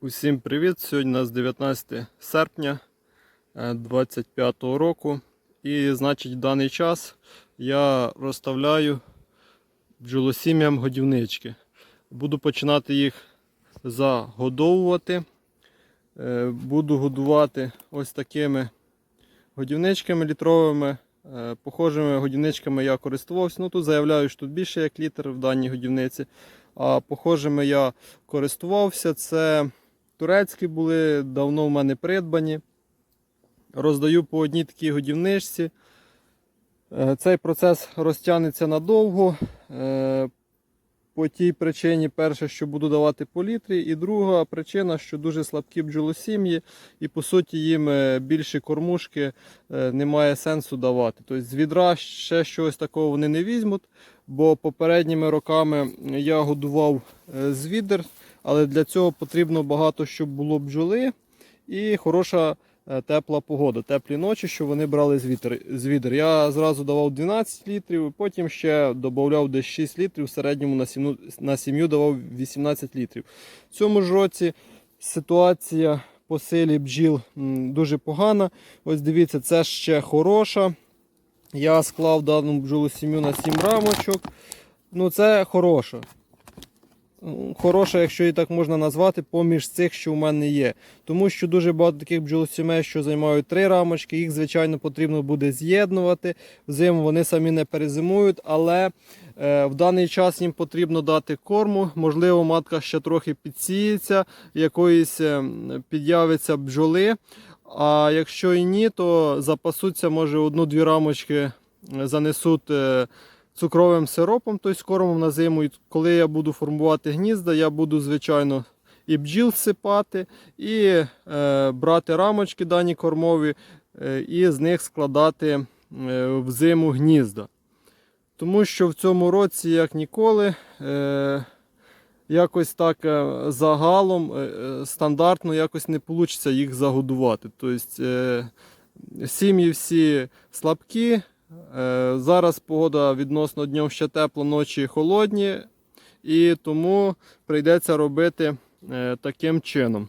Усім привіт! Сьогодні у нас 19 серпня 2025 року. І значить в даний час я розставляю бджолосім'ям годівнички. Буду починати їх загодовувати. Е, Буду годувати ось такими годівничками літровими. Е, Похожими годівничками я користувався. Ну тут заявляю, що тут більше як літр в даній годівниці. А похожими я користувався. Це турецькі були, давно в мене придбані. Роздаю по одній такій годівничці. Е, Цей процес розтягнеться надовго. Е, По тій причині, перше, що буду давати по літрі, і друга причина, що дуже слабкі бджолосім'ї, і по суті їм е, більше кормушки немає сенсу давати. Тобто з відра ще щось такого вони не візьмуть, бо попередніми роками я годував з відер, але для цього потрібно багато, щоб було бджоли і хороша е, тепла погода, теплі ночі, щоб вони брали з відер. Я зразу давав 12 літрів, потім ще додавав десь 6 літрів, в середньому на сім'ю, на сім'ю давав 18 літрів. В цьому ж році ситуація по силі бджіл дуже погана. Ось дивіться, це ще хороша. Я склав дану бджолу сім'ю на 7 рамочок. Ну, це хороша. Хороша, якщо її так можна назвати, поміж цих, що в мене є. Тому що дуже багато таких бджолосімей, що займають три рамочки, їх, звичайно, потрібно буде з'єднувати. Взиму вони самі не перезимують, але е, в даний час їм потрібно дати корму. Можливо, матка ще трохи підсіється, якоїсь е, під'явиться бджоли. А якщо і ні, то запасуться, може, одну-дві рамочки е, занесуть. Цукровим сиропом, тобто кормом на зиму. І коли я буду формувати гнізда, я буду, звичайно, і бджіл сипати, і е, брати рамочки дані кормові, е, і з них складати е, в зиму гнізда. Тому що в цьому році, як ніколи, е, якось так е, загалом е, е, стандартно якось не вийде їх загодувати. Тобто е, сім'ї всі слабкі. Е, Зараз погода відносно днем ще тепла, ночі холодні, і тому прийдеться робити е, таким чином.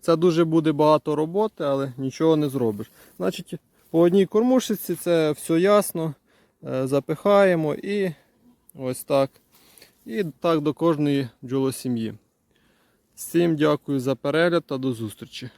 Це дуже буде багато роботи, але нічого не зробиш. Значить, по одній кормушці це все ясно. Е, Запихаємо і ось так. І так до кожної бджолосім'ї. Всім дякую за перегляд та до зустрічі.